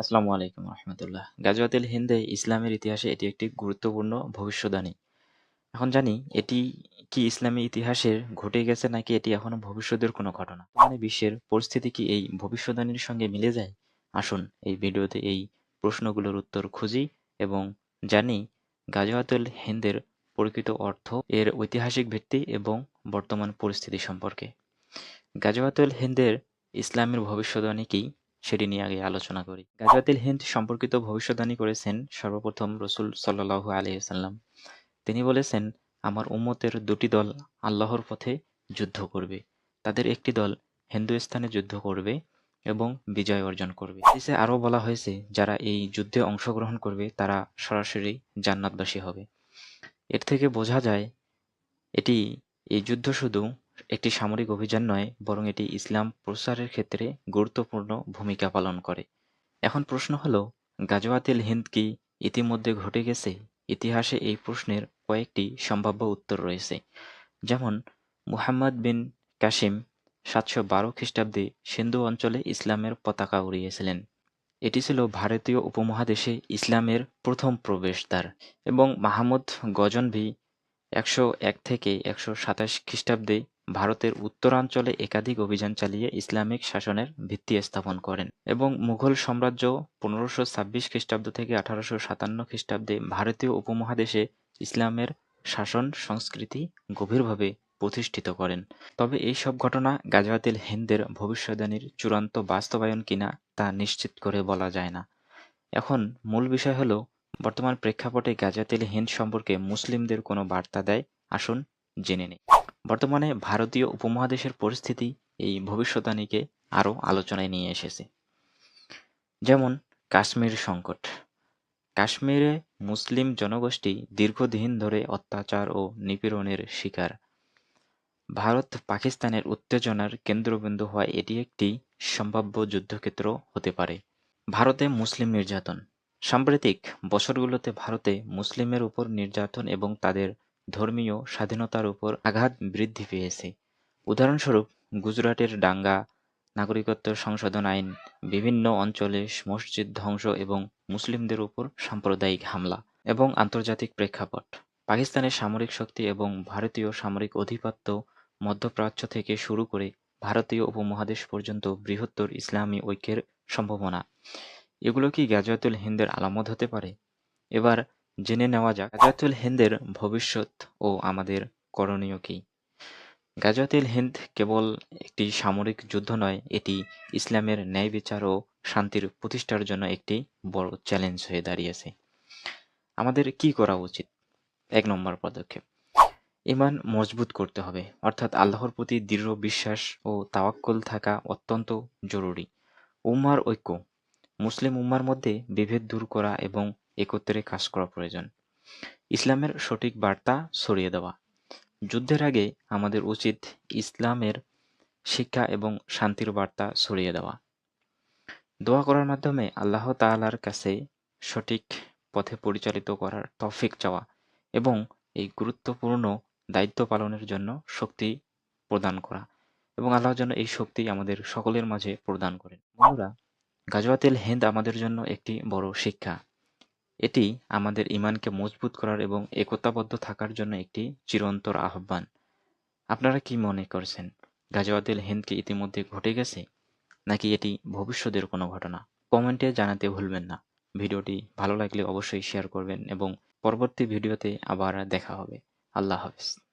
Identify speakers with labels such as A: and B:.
A: আসসালামু আলাইকুম রহমতুল্লাহ। গাজওয়াতুল হিন্দে ইসলামের ইতিহাসে এটি একটি গুরুত্বপূর্ণ ভবিষ্যদ্বাণী। এখন জানি, এটি কি ইসলামী ইতিহাসের ঘটে গেছে নাকি এটি এখনও ভবিষ্যতের কোনো ঘটনা? মানে বিশ্বের পরিস্থিতি কি এই ভবিষ্যদ্বাণীর সঙ্গে মিলে যায়? আসুন এই ভিডিওতে এই প্রশ্নগুলোর উত্তর খুঁজি এবং জানি গাজওয়াতুল হিন্দের প্রকৃত অর্থ, এর ঐতিহাসিক ভিত্তি এবং বর্তমান পরিস্থিতি সম্পর্কে। গাজওয়াতুল হিন্দের ইসলামের ভবিষ্যদ্বাণী কি? সেটি নিয়ে আগে আলোচনা করি। গাজওয়াতুল হিন্দ সম্পর্কিত ভবিষ্যদ্বাণী করেছেন সর্বপ্রথম রসুল সাল্লাহু আলহিসাল্লাম তিনি বলেছেন, আমার উম্মতের দুটি দল আল্লাহর পথে যুদ্ধ করবে। তাদের একটি দল হিন্দুস্তানে যুদ্ধ করবে এবং বিজয় অর্জন করবে। এসে আরও বলা হয়েছে, যারা এই যুদ্ধে অংশগ্রহণ করবে, তারা সরাসরি জান্নাতবাসী হবে। এর থেকে বোঝা যায়, এটি, এই যুদ্ধ শুধু একটি সামরিক অভিযান নয়, বরং এটি ইসলাম প্রসারের ক্ষেত্রে গুরুত্বপূর্ণ ভূমিকা পালন করে। এখন প্রশ্ন হলো, গাজওয়াতিল হিন্দ কি ইতিমধ্যে ঘটে গেছে? ইতিহাসে এই প্রশ্নের কয়েকটি সম্ভাব্য উত্তর রয়েছে। যেমন, মুহাম্মদ বিন কাসিম সাতশো বারো খ্রিস্টাব্দে সিন্ধু অঞ্চলে ইসলামের পতাকা উড়িয়েছিলেন। এটি ছিল ভারতীয় উপমহাদেশে ইসলামের প্রথম প্রবেশদ্বার এবং মাহমুদ গজনভি একশো এক থেকে একশো সাতাশ খ্রিস্টাব্দে ভারতের উত্তরাঞ্চলে একাধিক অভিযান চালিয়ে ইসলামিক শাসনের ভিত্তি স্থাপন করেন এবং মুঘল সাম্রাজ্য পনেরোশো ছাব্বিশ খ্রিস্টাব্দ থেকে আঠারোশো সাতান্ন খ্রিস্টাব্দে ভারতীয় উপমহাদেশে ইসলামের শাসন সংস্কৃতি গভীরভাবে প্রতিষ্ঠিত করেন। তবে এই সব ঘটনা গাজওয়াতিল হিন্দের ভবিষ্যদ্বাণীর চূড়ান্ত বাস্তবায়ন কিনা তা নিশ্চিত করে বলা যায় না। এখন মূল বিষয় হলো, বর্তমান প্রেক্ষাপটে গাজাতিল হিন্দ সম্পর্কে মুসলিমদের কোনো বার্তা দেয়? আসুন জেনে নেই। বর্তমানে ভারতীয় উপমহাদেশের পরিস্থিতি এই ভবিষ্যদ্বাণীকে আরও আলোচনায় নিয়ে এসেছে। যেমন কাশ্মীর সংকট। কাশ্মীরে মুসলিম জনগোষ্ঠী দীর্ঘদিন ধরে অত্যাচার ও নিপীড়নের শিকার। ভারত পাকিস্তানের উত্তেজনার কেন্দ্রবিন্দু হওয়ায় এটি একটি সম্ভাব্য যুদ্ধক্ষেত্র হতে পারে। ভারতে মুসলিম নির্যাতন। সাম্প্রতিক বছরগুলোতে ভারতে মুসলিমের উপর নির্যাতন এবং তাদের ধর্মীয় স্বাধীনতার উপর আঘাত বৃদ্ধি পেয়েছে। উদাহরণস্বরূপ, গুজরাটের ডাঙ্গা নাগরিকত্ব সংশোধন আইন, বিভিন্ন অঞ্চলে মসজিদ ধ্বংস এবং মুসলিমদের উপর সাম্প্রদায়িক হামলা এবং আন্তর্জাতিক প্রেক্ষাপট। পাকিস্তানের সামরিক শক্তি এবং ভারতীয় সামরিক আধিপত্য মধ্যপ্রাচ্য থেকে শুরু করে ভারতীয় উপমহাদেশ পর্যন্ত বৃহত্তর ইসলামী ঐক্যের সম্ভাবনা। এগুলো কি গাজওয়াতুল হিন্দের আলামত হতে পারে? এবার জেনে নেওয়া যাক। গাজওয়াতুল হিন্দের ভবিষ্যৎ ও আমাদের করণীয় কি? গাজওয়াতুল হিন্দ কেবল একটি সামরিক যুদ্ধ নয়, এটি ইসলামের ন্যায় বিচার ও শান্তির প্রতিষ্ঠার জন্য একটি বড় চ্যালেঞ্জ হয়ে দাঁড়িয়েছে। আমাদের কি করা উচিত? এক নম্বর পদক্ষেপ ইমান মজবুত করতে হবে, অর্থাৎ আল্লাহর প্রতি দৃঢ় বিশ্বাস ও তাওয়াক্কুল থাকা অত্যন্ত জরুরি। উম্মার ঐক্য, মুসলিম উম্মার মধ্যে বিভেদ দূর করা এবং একত্রে কাজ করা প্রয়োজন। ইসলামের সঠিক বার্তা ছড়িয়ে দেওয়া। যুদ্ধের আগে আমাদের উচিত ইসলামের শিক্ষা এবং শান্তির বার্তা ছড়িয়ে দেওয়া। দোয়া করার মাধ্যমে আল্লাহ তাআলার কাছে সঠিক পথে পরিচালিত করার তৌফিক চাওয়া এবং এই গুরুত্বপূর্ণ দায়িত্ব পালনের জন্য শক্তি প্রদান করা এবং আল্লাহ যেন এই শক্তি আমাদের সকলের মাঝে প্রদান করেন। বন্ধুরা, গাজওয়াতুল হিন্দ আমাদের জন্য একটি বড় শিক্ষা। এটি আমাদের ইমানকে মজবুত করার এবং একতাবদ্ধ থাকার জন্য একটি চিরন্তর আহ্বান। আপনারা কি মনে করছেন গাজওয়াতুল হিন্দ কি ইতিমধ্যে ঘটে গেছে, নাকি এটি ভবিষ্যতের কোনো ঘটনা? কমেন্টে জানাতে ভুলবেন না। ভিডিওটি ভালো লাগলে অবশ্যই শেয়ার করবেন এবং পরবর্তী ভিডিওতে আবার দেখা হবে। আল্লাহ হাফিজ।